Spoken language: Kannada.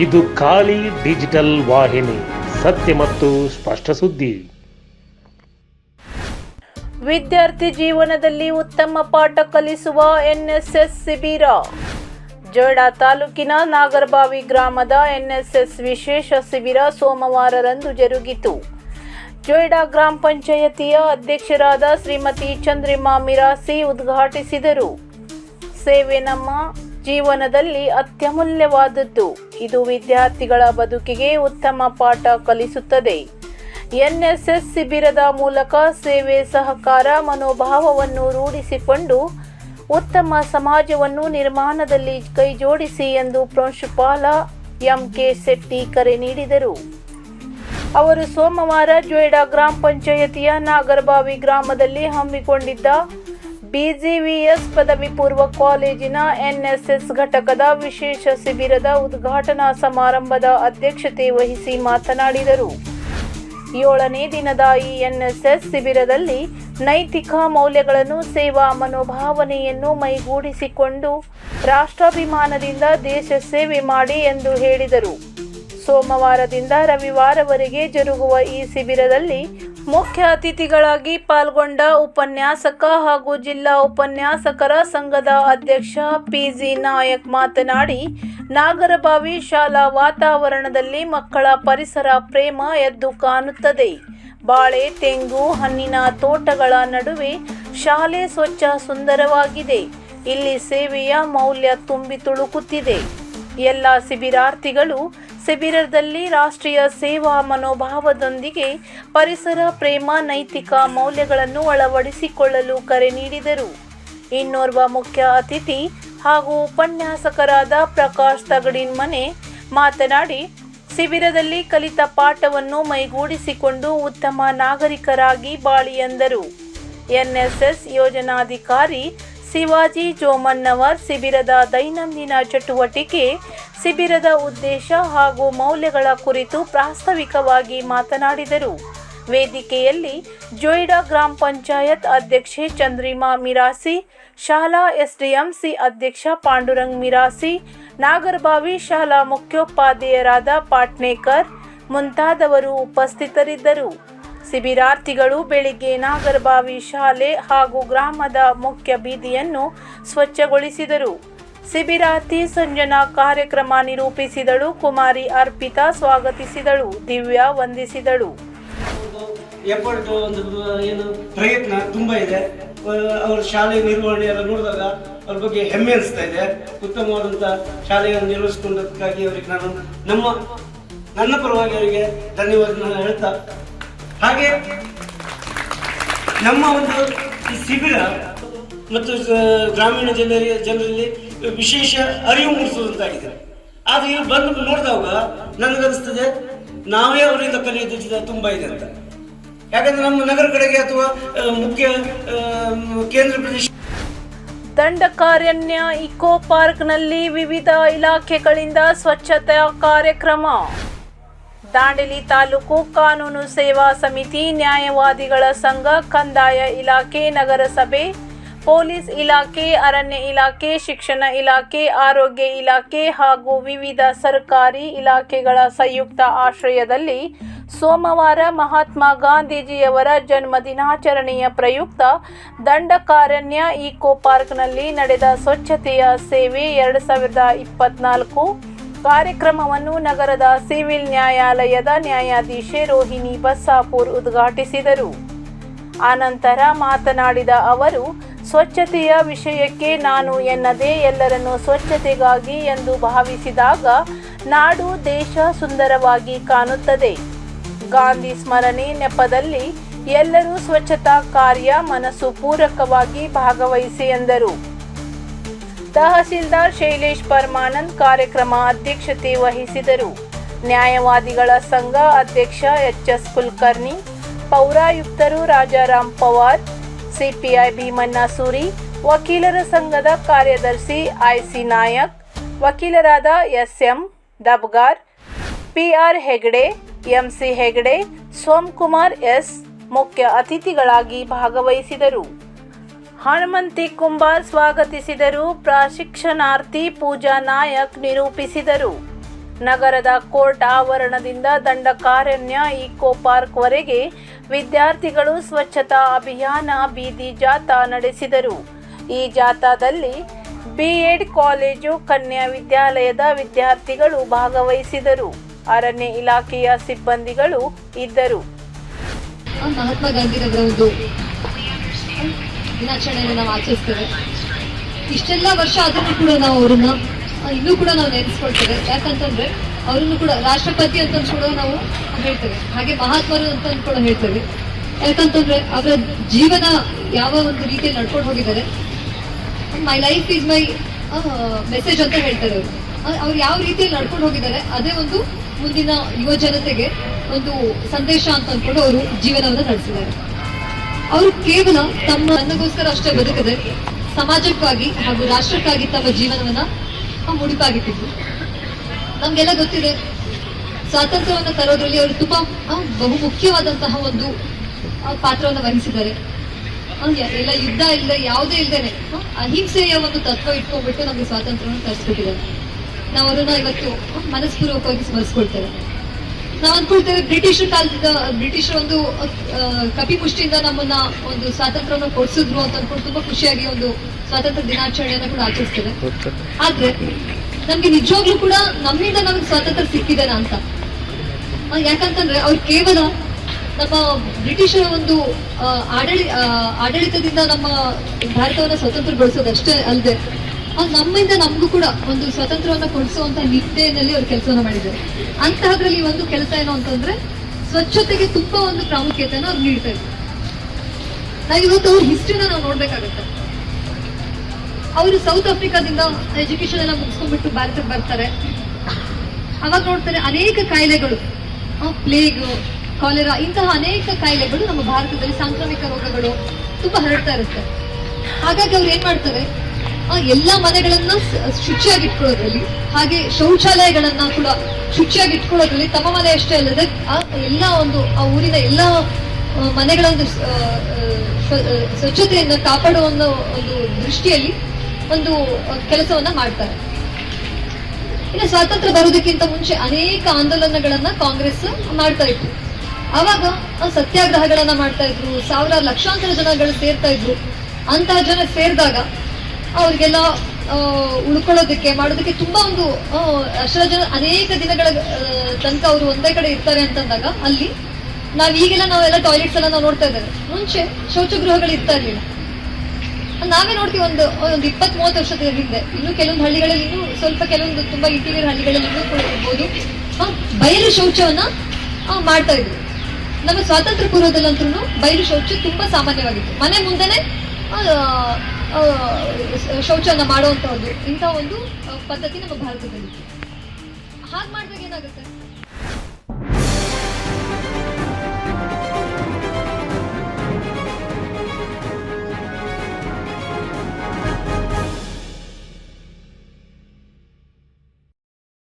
ಇದು ಖಾಲಿ ಡಿಜಿಟಲ್ ವಾಹಿನಿ, ಸತ್ಯ ಮತ್ತು ಸ್ಪಷ್ಟ ಸುದ್ದಿ. ವಿದ್ಯಾರ್ಥಿ ಜೀವನದಲ್ಲಿ ಉತ್ತಮ ಪಾಠ ಕಲಿಸುವ ಎನ್ಎಸ್ಎಸ್ ಶಿಬಿರ. ಜೋಡಾ ತಾಲೂಕಿನ ನಾಗರಬಾವಿ ಗ್ರಾಮದ ಎನ್ಎಸ್ಎಸ್ ವಿಶೇಷ ಶಿಬಿರ ಸೋಮವಾರರಂದು ಜರುಗಿತು. ಜೊಯ್ಡಾ ಗ್ರಾಮ ಪಂಚಾಯತಿಯ ಅಧ್ಯಕ್ಷರಾದ ಶ್ರೀಮತಿ ಚಂದ್ರಿಮಾ ಮಿರಾಸಿ ಉದ್ಘಾಟಿಸಿದರು. ಸೇವೆ ನಮ್ಮ ಜೀವನದಲ್ಲಿ ಅತ್ಯಮೂಲ್ಯವಾದದ್ದು. ಇದು ವಿದ್ಯಾರ್ಥಿಗಳ ಬದುಕಿಗೆ ಉತ್ತಮ ಪಾಠ ಕಲಿಸುತ್ತದೆ. ಎನ್ಎಸ್ಎಸ್ ಶಿಬಿರದ ಮೂಲಕ ಸೇವೆ ಸಹಕಾರ ಮನೋಭಾವವನ್ನು ರೂಢಿಸಿಕೊಂಡು ಉತ್ತಮ ಸಮಾಜವನ್ನು ನಿರ್ಮಾಣದಲ್ಲಿ ಕೈಜೋಡಿಸಿ ಎಂದು ಪ್ರಾಂಶುಪಾಲ ಎಂಕೆ ಶೆಟ್ಟಿ ಕರೆ ನೀಡಿದರು. ಅವರು ಸೋಮವಾರ ಜೊಯ್ಡಾ ಗ್ರಾಮ ಪಂಚಾಯತಿಯ ನಾಗರಬಾವಿ ಗ್ರಾಮದಲ್ಲಿ ಹಮ್ಮಿಕೊಂಡಿದ್ದ ಬಿಜಿವಿಎಸ್ ಪದವಿ ಪೂರ್ವ ಕಾಲೇಜಿನ ಎನ್ಎಸ್ಎಸ್ ಘಟಕದ ವಿಶೇಷ ಶಿಬಿರದ ಉದ್ಘಾಟನಾ ಸಮಾರಂಭದ ಅಧ್ಯಕ್ಷತೆ ವಹಿಸಿ ಮಾತನಾಡಿದರು. ಏಳನೇ ದಿನದ ಈ ಎನ್ಎಸ್ಎಸ್ ಶಿಬಿರದಲ್ಲಿ ನೈತಿಕ ಮೌಲ್ಯಗಳನ್ನು, ಸೇವಾ ಮನೋಭಾವನೆಯನ್ನು ಮೈಗೂಡಿಸಿಕೊಂಡು ರಾಷ್ಟ್ರಾಭಿಮಾನದಿಂದ ದೇಶ ಸೇವೆ ಮಾಡಿ ಎಂದು ಹೇಳಿದರು. ಸೋಮವಾರದಿಂದ ರವಿವಾರವರೆಗೆ ಜರುಗುವ ಈ ಶಿಬಿರದಲ್ಲಿ ಮುಖ್ಯ ಅತಿಥಿಗಳಾಗಿ ಪಾಲ್ಗೊಂಡ ಉಪನ್ಯಾಸಕ ಹಾಗೂ ಜಿಲ್ಲಾ ಉಪನ್ಯಾಸಕರ ಸಂಘದ ಅಧ್ಯಕ್ಷ ಪಿಜಿ ನಾಯಕ್ ಮಾತನಾಡಿ, ನಾಗರಬಾವಿ ಶಾಲಾ ವಾತಾವರಣದಲ್ಲಿ ಮಕ್ಕಳ ಪರಿಸರ ಪ್ರೇಮ ಎದ್ದು ಕಾಣುತ್ತದೆ. ಬಾಳೆ, ತೆಂಗು, ಹಣ್ಣಿನ ತೋಟಗಳ ನಡುವೆ ಶಾಲೆ ಸ್ವಚ್ಛ ಸುಂದರವಾಗಿದೆ. ಇಲ್ಲಿ ಸೇವೆಯ ಮೌಲ್ಯ ತುಂಬಿ ತುಳುಕುತ್ತಿದೆ. ಎಲ್ಲ ಶಿಬಿರಾರ್ಥಿಗಳು ಶಿಬಿರದಲ್ಲಿ ರಾಷ್ಟ್ರೀಯ ಸೇವಾ ಮನೋಭಾವದೊಂದಿಗೆ ಪರಿಸರ, ಪ್ರೇಮ, ನೈತಿಕ ಮೌಲ್ಯಗಳನ್ನು ಅಳವಡಿಸಿಕೊಳ್ಳಲು ಕರೆ ನೀಡಿದರು. ಇನ್ನೋರ್ವ ಮುಖ್ಯ ಅತಿಥಿ ಹಾಗೂ ಉಪನ್ಯಾಸಕರಾದ ಪ್ರಕಾಶ್ ತಗಡಿನ್ ಮನೆ ಮಾತನಾಡಿ ಶಿಬಿರದಲ್ಲಿ ಕಲಿತ ಪಾಠವನ್ನು ಮೈಗೂಡಿಸಿಕೊಂಡು ಉತ್ತಮ ನಾಗರಿಕರಾಗಿ ಬಾಳಿ ಎಂದರು. ಎನ್ಎಸ್ಎಸ್ ಯೋಜನಾಧಿಕಾರಿ ಶಿವಾಜಿ ಜೋಮನ್ನವರ್ ಶಿಬಿರದ ದೈನಂದಿನ ಚಟುವಟಿಕೆ ಶಿಬಿರದ ಉದ್ದೇಶ ಹಾಗೂ ಮೌಲ್ಯಗಳ ಕುರಿತು ಪ್ರಾಸ್ತಾವಿಕವಾಗಿ ಮಾತನಾಡಿದರು. ವೇದಿಕೆಯಲ್ಲಿ ಜೋಯಿಡಾ ಗ್ರಾಮ ಪಂಚಾಯತ್ ಅಧ್ಯಕ್ಷೆ ಚಂದ್ರಿಮಾ ಮಿರಾಸಿ, ಶಾಲಾ ಎಸ್ಡಿಎಂಸಿ ಅಧ್ಯಕ್ಷ ಪಾಂಡುರಂಗ್ ಮಿರಾಸಿ, ನಾಗರಬಾವಿ ಶಾಲಾ ಮುಖ್ಯೋಪಾಧ್ಯಾಯರಾದ ಪಾಟ್ನೇಕರ್ ಮುಂತಾದವರು ಉಪಸ್ಥಿತರಿದ್ದರು. ಶಿಬಿರಾರ್ಥಿಗಳು ಬೆಳಿಗ್ಗೆ ನಾಗರಬಾವಿ ಶಾಲೆ ಹಾಗೂ ಗ್ರಾಮದ ಮುಖ್ಯ ಬೀದಿಯನ್ನು ಸ್ವಚ್ಛಗೊಳಿಸಿದರು. ಶಿಬಿರಾರ್ಥಿ ಸಂಜನಾ ಕಾರ್ಯಕ್ರಮ ನಿರೂಪಿಸಿದಳು, ಕುಮಾರಿ ಅರ್ಪಿತಾ ಸ್ವಾಗತಿಸಿದಳು, ದಿವ್ಯಾ ವಂದಿಸಿದಳು. ಎಫರ್ಟ್ ಒಂದು, ಏನು, ಪ್ರಯತ್ನ ತುಂಬ ಇದೆ. ಅವರ ಶಾಲೆ ನಿರ್ವಹಣೆ ಎಲ್ಲ ನೋಡಿದಾಗ ಅವ್ರ ಬಗ್ಗೆ ಹೆಮ್ಮೆ ಅನಿಸ್ತಾ ಇದೆ. ಉತ್ತಮವಾದಂಥ ಶಾಲೆಯನ್ನು ನಿರ್ವಹಿಸಿಕೊಂಡದಕ್ಕಾಗಿ ಅವರಿಗೆ ನಾನು ನಮ್ಮ, ನನ್ನ ಪರವಾಗಿ ಅವರಿಗೆ ಧನ್ಯವಾದ ಹೇಳ್ತಾ, ಹಾಗೆ ನಮ್ಮ ಒಂದು ಈ ಶಿಬಿರ ಮತ್ತು ಗ್ರಾಮೀಣ ಜನರಿಗೆ ಜನರಲ್ಲಿ ವಿಶೇಷ ಅರಿವು ಮೂಡಿಸುವಂತಾಗಿದೆ ಆದ್ರೆ ಇಲ್ಲಿ ಬಂದು ನೋಡಿದಾಗ ನನಗನ್ನಿಸ್ತದೆ, ನಾವೇ ಅವರಿಂದ ಕಲಿಯೋದು ತುಂಬಾ ಇದೆ ಅಂತ. ಯಾಕಂದ್ರೆ ನಮ್ಮ ನಗರ ಕಡೆಗೆ ಅಥವಾ ಮುಖ್ಯ ಕೇಂದ್ರ ಪ್ರದೇಶ ದಂಡಕಾರಣ್ಯ ಇಕೋ ಪಾರ್ಕ್ನಲ್ಲಿ ವಿವಿಧ ಇಲಾಖೆಗಳಿಂದ ಸ್ವಚ್ಛತಾ ಕಾರ್ಯಕ್ರಮ. ದಾಂಡೇಲಿ ತಾಲೂಕು ಕಾನೂನು ಸೇವಾ ಸಮಿತಿ ನ್ಯಾಯವಾದಿಗಳ ಸಂಘ ಕಂದಾಯ ಇಲಾಖೆ ನಗರಸಭೆ ಪೊಲೀಸ್ ಇಲಾಖೆ, ಅರಣ್ಯ ಇಲಾಖೆ, ಶಿಕ್ಷಣ ಇಲಾಖೆ, ಆರೋಗ್ಯ ಇಲಾಖೆ ಹಾಗೂ ವಿವಿಧ ಸರ್ಕಾರಿ ಇಲಾಖೆಗಳ ಸಂಯುಕ್ತ ಆಶ್ರಯದಲ್ಲಿ ಸೋಮವಾರ ಮಹಾತ್ಮ ಗಾಂಧೀಜಿಯವರ ಜನ್ಮ ದಿನಾಚರಣೆಯ ಪ್ರಯುಕ್ತ ದಂಡಕಾರಣ್ಯ ಇಕೋ ಪಾರ್ಕ್ನಲ್ಲಿ ನಡೆದ ಸ್ವಚ್ಛತೆಯ ಸೇವೆ ಎರಡು ಸಾವಿರದ ಇಪ್ಪತ್ನಾಲ್ಕು ಕಾರ್ಯಕ್ರಮವನ್ನು ನಗರದ ಸಿವಿಲ್ ನ್ಯಾಯಾಲಯದ ನ್ಯಾಯಾಧೀಶೆ ರೋಹಿಣಿ ಬಸ್ಸಾಪುರ್ ಉದ್ಘಾಟಿಸಿದರು. ಆನಂತರ ಮಾತನಾಡಿದ ಅವರು ಸ್ವಚ್ಛತೆಯ ವಿಷಯಕ್ಕೆ ನಾನು ಎನ್ನದೇ ಎಲ್ಲರನ್ನು ಸ್ವಚ್ಛತೆಗಾಗಿ ಎಂದು ಭಾವಿಸಿದಾಗ ನಾಡು ದೇಶ ಸುಂದರವಾಗಿ ಕಾಣುತ್ತದೆ. ಗಾಂಧಿ ಸ್ಮರಣೆ ನೆಪದಲ್ಲಿ ಎಲ್ಲರೂ ಸ್ವಚ್ಛತಾ ಕಾರ್ಯ ಮನಸ್ಸು ಪೂರಕವಾಗಿ ಭಾಗವಹಿಸಿ ಎಂದರು. ತಹಸೀಲ್ದಾರ್ ಶೈಲೇಶ್ ಪರಮಾನಂದ್ ಕಾರ್ಯಕ್ರಮ ಅಧ್ಯಕ್ಷತೆ ವಹಿಸಿದರು. ನ್ಯಾಯವಾದಿಗಳ ಸಂಘ ಅಧ್ಯಕ್ಷ ಎಚ್ ಎಸ್ ಕುಲಕರ್ಣಿ, ಪೌರಾಯುಕ್ತರು ರಾಜಾರಾಮ್ ಪವಾರ್ ಸಿಪಿಐ ಭೀಮಣ್ಣ ಸೂರಿ ವಕೀಲರ ಸಂಘದ ಕಾರ್ಯದರ್ಶಿ ಐಸಿ ನಾಯಕ್, ವಕೀಲರಾದ S M Dabgar, PR Hegde, MC Hegde, Somkumar S ಮುಖ್ಯ ಅತಿಥಿಗಳಾಗಿ ಭಾಗವಹಿಸಿದರು. ಹನುಮಂತಿ ಕುಂಬಾರ್ ಸ್ವಾಗತಿಸಿದರು. ಪ್ರಶಿಕ್ಷಣಾರ್ಥಿ ಪೂಜಾ ನಾಯಕ್ ನಿರೂಪಿಸಿದರು. ನಗರದ ಕೋರ್ಟ್ ಆವರಣದಿಂದ ದಂಡಕಾರಣ್ಯ ಇಕೋ ಪಾರ್ಕ್ವರೆಗೆ ವಿದ್ಯಾರ್ಥಿಗಳು ಸ್ವಚ್ಛತಾ ಅಭಿಯಾನ ಬೀದಿ ಜಾಥಾ ನಡೆಸಿದರು. ಈ ಜಾಥಾದಲ್ಲಿ ಬಿಎಡ್ ಕಾಲೇಜು, ಕನ್ಯಾ ವಿದ್ಯಾಲಯದ ವಿದ್ಯಾರ್ಥಿಗಳು ಭಾಗವಹಿಸಿದರು. ಅರಣ್ಯ ಇಲಾಖೆಯ ಸಿಬ್ಬಂದಿಗಳು ಇದ್ದರು. ಮಹಾತ್ಮ ಗಾಂಧಿರವರ ಒಂದು ದಿನಾಚರಣೆಯನ್ನು ನಾವು ಆಚರಿಸ್ತೇವೆ. ಇಷ್ಟೆಲ್ಲ ವರ್ಷ ಆದ್ರೂ ಕೂಡ ನಾವು ಅವರನ್ನ, ಇನ್ನೂ ಕೂಡ ನಾವು ನೆನೆಸ್ಕೊಳ್ತೇವೆ. ಯಾಕಂತಂದ್ರೆ ಅವರನ್ನು ಕೂಡ ರಾಷ್ಟ್ರಪತಿ ಅಂತ ಕೂಡ ನಾವು ಹೇಳ್ತೇವೆ. ಹಾಗೆ ಮಹಾತ್ಮರು ಅಂತ ಕೂಡ ಹೇಳ್ತೇವೆ. ಯಾಕಂತಂದ್ರೆ ಅವರ ಜೀವನ ಯಾವ ಒಂದು ರೀತಿಯಲ್ಲಿ ನಡ್ಕೊಂಡು ಹೋಗಿದ್ದಾರೆ. My life is my message ಅಂತ ಹೇಳ್ತಾರೆ ಅವರು. ಅವ್ರು ಯಾವ ರೀತಿಯಲ್ಲಿ ನಡ್ಕೊಂಡು ಹೋಗಿದ್ದಾರೆ, ಅದೇ ಒಂದು ಮುಂದಿನ ಯುವ ಜನತೆಗೆ ಒಂದು ಸಂದೇಶ ಅಂತ ಅಂದ್ಕೊಂಡು ಅವರು ಜೀವನವನ್ನು ನಡೆಸಿದ್ದಾರೆ. ಅವರು ಕೇವಲ ತಮ್ಮ ಅನ್ನಗೋಸ್ಕರ ಅಷ್ಟೇ ಬದುಕದೆ, ಸಮಾಜಕ್ಕಾಗಿ ಹಾಗೂ ರಾಷ್ಟ್ರಕ್ಕಾಗಿ ತಮ್ಮ ಜೀವನವನ್ನ ಮುಡಿಪಾಗಿಟ್ಟಿದ್ರು. ನಮ್ಗೆಲ್ಲ ಗೊತ್ತಿದೆ. ಸ್ವಾತಂತ್ರ್ಯವನ್ನು ತರೋದ್ರಲ್ಲಿ ಅವರು ತುಂಬಾ ಬಹು ಮುಖ್ಯವಾದಂತಹ ಒಂದು ಪಾತ್ರವನ್ನು ವಹಿಸಿದ್ದಾರೆ. ಎಲ್ಲ ಯುದ್ಧ ಇಲ್ಲದೆ ಯಾವುದೇ ಇಲ್ದೇನೆ ಅಹಿಂಸೆಯ ಒಂದು ತತ್ವ ಇಟ್ಕೊಂಡ್ಬಿಟ್ಟು ನಮಗೆ ಸ್ವಾತಂತ್ರ್ಯವನ್ನು ತರಿಸ್ಕೊಟ್ಟಿದ್ದಾರೆ ನಾವು ಅವರನ್ನ ಇವತ್ತು ಮನಸ್ಪೂರ್ವಕವಾಗಿ ಸ್ಮರಿಸ್ಕೊಳ್ತೇವೆ. ನಾವು ಅನ್ಕೊಳ್ತೇವೆ ಬ್ರಿಟಿಷ್ ಕಾಲದಿಂದ ಬ್ರಿಟಿಷ್ ಒಂದು ಕಪಿಪುಷ್ಟಿಯಿಂದ ನಮ್ಮನ್ನ ಒಂದು ಸ್ವಾತಂತ್ರ್ಯವನ್ನು ಕೊಡಿಸಿದ್ರು ಅಂತ ಅನ್ಕೊಂಡು ತುಂಬಾ ಖುಷಿಯಾಗಿ ಒಂದು ಸ್ವಾತಂತ್ರ್ಯ ದಿನಾಚರಣೆಯನ್ನು ಕೂಡ ಆಚರಿಸ್ತೇವೆ. ಆದ್ರೆ ನಮ್ಗೆ ನಿಜವಾಗ್ಲೂ ಕೂಡ ನಮ್ಮಿಂದ ನಮ್ಗೆ ಸ್ವಾತಂತ್ರ್ಯ ಸಿಕ್ಕಿದೆ ಅಂತ. ಯಾಕಂತಂದ್ರೆ ಅವ್ರು ಕೇವಲ ನಮ್ಮ ಬ್ರಿಟಿಷರ ಒಂದು ಆಡಳಿ ಆಡಳಿತದಿಂದ ನಮ್ಮ ಭಾರತವನ್ನ ಸ್ವತಂತ್ರಗೊಳಿಸೋದಷ್ಟೇ ಅಲ್ಲದೆ ನಮ್ಮಿಂದ ನಮಗೂ ಕೂಡ ಒಂದು ಸ್ವಾತಂತ್ರ್ಯವನ್ನ ಕೊಡಿಸುವಂತ ನಿಟ್ಟೆಯಲ್ಲಿ ಅವ್ರು ಕೆಲಸವನ್ನ ಮಾಡಿದ್ದಾರೆ. ಅಂತಹದ್ರಲ್ಲಿ ಒಂದು ಕೆಲಸ ಏನು ಅಂತಂದ್ರೆ ಸ್ವಚ್ಛತೆಗೆ ತುಂಬಾ ಒಂದು ಪ್ರಾಮುಖ್ಯತೆಯನ್ನು ಅವ್ರು ನೀಡ್ತಾ ಇದ್ದಾರೆ. ನಾವು ಇವತ್ತು ಅವ್ರ ಹಿಸ್ಟ್ರಿನ ನಾವು ನೋಡ್ಬೇಕಾಗುತ್ತೆ. ಅವರು ಸೌತ್ ಆಫ್ರಿಕಾದಿಂದ ಎಜುಕೇಶನ್ ಎಲ್ಲ ಮುಗಿಸ್ಕೊಂಡ್ಬಿಟ್ಟು ಭಾರತಕ್ಕೆ ಬರ್ತಾರೆ. ಅವಾಗ ನೋಡ್ತಾರೆ ಅನೇಕ ಕಾಯಿಲೆಗಳು. ಪ್ಲೇಗ್ ಕಾಲೆರಾ ಇಂತಹ ಅನೇಕ ಕಾಯಿಲೆಗಳು ನಮ್ಮ ಭಾರತದಲ್ಲಿ ಸಾಂಕ್ರಾಮಿಕ ರೋಗಗಳು ತುಂಬಾ ಹರಡ್ತಾ ಇರುತ್ತೆ. ಹಾಗಾಗಿ ಅವ್ರು ಏನ್ ಮಾಡ್ತಾರೆ? ಎಲ್ಲಾ ಮನೆಗಳನ್ನ ಶುಚಿಯಾಗಿ ಇಟ್ಕೊಳ್ಳೋದ್ರಲ್ಲಿ, ಹಾಗೆ ಶೌಚಾಲಯಗಳನ್ನ ಕೂಡ ಶುಚಿಯಾಗಿ ಇಟ್ಕೊಳ್ಳೋದ್ರಲ್ಲಿ ತಮ್ಮ ಮನೆ ಅಷ್ಟೇ ಅಲ್ಲದೆ, ಆ, ಎಲ್ಲಾ ಒಂದು, ಆ ಊರಿನ ಎಲ್ಲಾ ಮನೆಗಳ ಒಂದು ಸ್ವಚ್ಛತೆಯನ್ನ ಕಾಪಾಡುವ ಒಂದು ದೃಷ್ಟಿಯಲ್ಲಿ ಒಂದು ಕೆಲಸವನ್ನ ಮಾಡ್ತಾರೆ. ಇನ್ನು ಸ್ವಾತಂತ್ರ್ಯ ಬರುವುದಕ್ಕಿಂತ ಮುಂಚೆ ಅನೇಕ ಆಂದೋಲನಗಳನ್ನ ಕಾಂಗ್ರೆಸ್ ಮಾಡ್ತಾ ಇತ್ತು. ಅವಾಗ ಸತ್ಯಾಗ್ರಹಗಳನ್ನ ಮಾಡ್ತಾ ಇದ್ರು, ಸಾವಿರಾರು ಲಕ್ಷಾಂತರ ಜನಗಳು ಸೇರ್ತಾ ಇದ್ರು. ಅಂತಹ ಜನ ಸೇರಿದಾಗ ಅವ್ರಿಗೆಲ್ಲ ಉಳ್ಕೊಳ್ಳೋದಕ್ಕೆ, ಮಾಡೋದಕ್ಕೆ ತುಂಬಾ ಒಂದು ಅಷ್ಟರ ಜನ ಅನೇಕ ದಿನಗಳ ತನಕ ಅವರು ಒಂದೇ ಕಡೆ ಇರ್ತಾರೆ ಅಂತಂದಾಗ ಅಲ್ಲಿ ನಾವ್ ಈಗೆಲ್ಲ ನಾವೆಲ್ಲ ಟಾಯ್ಲೆಟ್ಸ್ ಎಲ್ಲ ನಾವು ನೋಡ್ತಾ ಇದ್ದೇವೆ. ಮುಂಚೆ ಶೌಚಗೃಹಗಳು ಇರ್ತಾ ಇರ್ಲಿಲ್ಲ. ನಾವೇ ನೋಡ್ತೀವಿ ಒಂದು ಒಂದು ಇಪ್ಪತ್ತ್ ಮೂವತ್ತು ವರ್ಷದ ಹಿಂದೆ ಇನ್ನು ಕೆಲವೊಂದು ಹಳ್ಳಿಗಳಲ್ಲಿ ಇನ್ನೂ ಸ್ವಲ್ಪ ಕೆಲವೊಂದು ತುಂಬಾ ಇಂಟೀರಿಯರ್ ಹಳ್ಳಿಗಳಲ್ಲಿ ಇನ್ನೂ ಕೂಡ ಇರ್ಬೋದು. ಬಯಲು ಶೌಚವನ್ನ ಮಾಡ್ತಾ ಇದ್ರು ನಮ್ಮ ಸ್ವಾತಂತ್ರ್ಯ ಪೂರ್ವದಲ್ಲಂತೂ ಬಯಲು ಶೌಚ ತುಂಬಾ ಸಾಮಾನ್ಯವಾಗಿತ್ತು. ಮನೆ ಮುಂದೆನೆ ಶೌಚವನ್ನ ಮಾಡುವಂತಹದ್ದು ಇಂಥ ಒಂದು ಪದ್ಧತಿ ನಮ್ಮ ಭಾರತದಲ್ಲಿ ಹಾಗೆ ಮಾಡಿದಾಗ ಏನಾಗುತ್ತೆ?